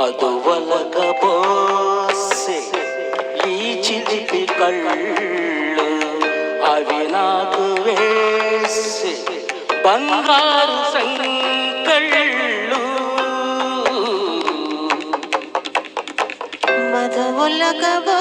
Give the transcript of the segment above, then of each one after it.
మధువలక పోసే ఈ చిలిపి కళ్ళు అవి నాకు వేసే బంగారు సంకళ్ళు మధువులకబోసి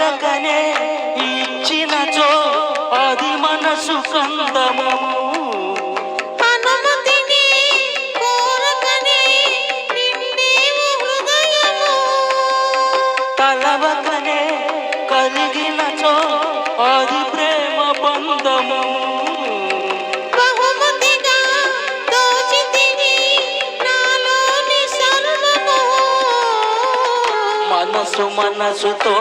అడగకనే ఇచ్చినచో అది మనసు కందము తలవకనే కలిగినచో అది ప్రేమ బంధము. మనసు మనసుతో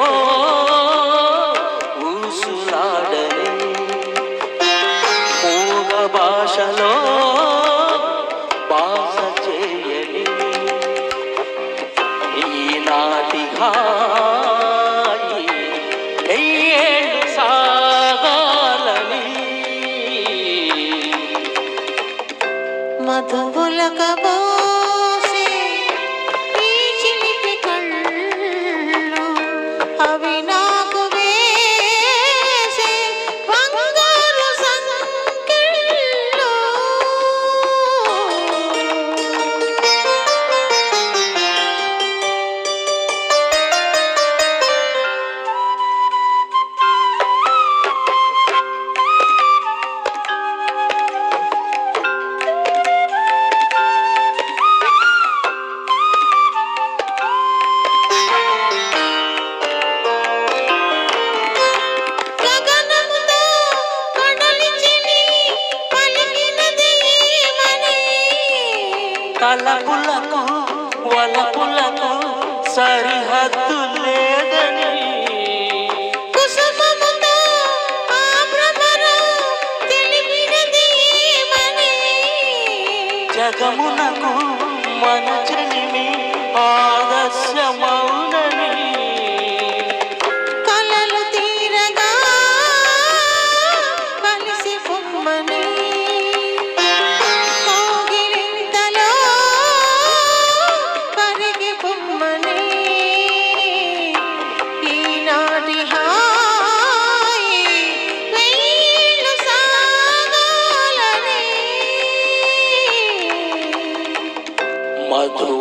ಹಾಯಿ ಕೈಯೇಳು ಸಾಗಲನಿ ಮಧುಬುಲ తలపులకు వలపులకు సరిహద్దు లేదని. జగమునకు మన చెలిమి ఆదర్శమౌనని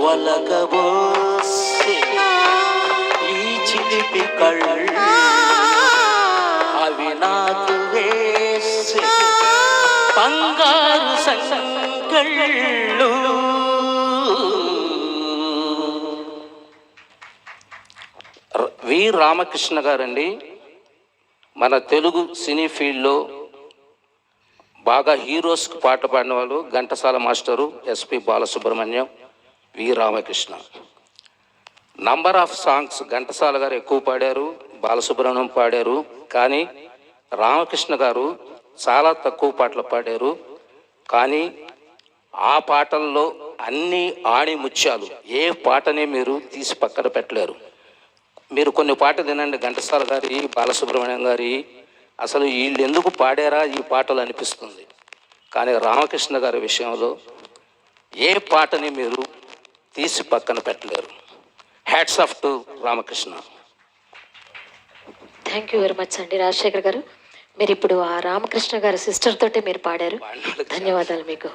మధువలకబోసి ఈ చిలిపి కళ్ళు అవి నాకు వేసి బంగారు సంకళ్ళు. వి రామకృష్ణ గారండి. మన తెలుగు సినీ ఫీల్డ్లో బాగా హీరోస్కి పాట పాడిన వాళ్ళు Ghantasala master SP Balasubrahmanyam. V Ramakrishna. Number of songs Ghantasala గారు ఎక్కువ పాడారు బాలసుబ్రహ్మణ్యం పాడారు కానీ రామకృష్ణ గారు చాలా తక్కువ పాటలు పాడారు. కానీ ఆ పాటల్లో అన్ని ఆణి ముత్యాలు ఏ పాటని మీరు తీసి పక్కన పెట్టలేరు. మీరు కొన్ని పాట వినండి ఘంటసాల గారి బాలసుబ్రహ్మణ్యం గారి. అసలు వీళ్ళు ఎందుకు పాడారా ఈ పాటలు అనిపిస్తుంది. కానీ రామకృష్ణ గారి విషయంలో ఏ పాటని మీరు తీసి పక్కన పెట్టలేరు. Hats off to Ramakrishna. Thank you very much అండి రాజశేఖర్ గారు. మీరు ఇప్పుడు ఆ రామకృష్ణ గారి సిస్టర్ తోటి మీరు పాడారు. ధన్యవాదాలు మీకు.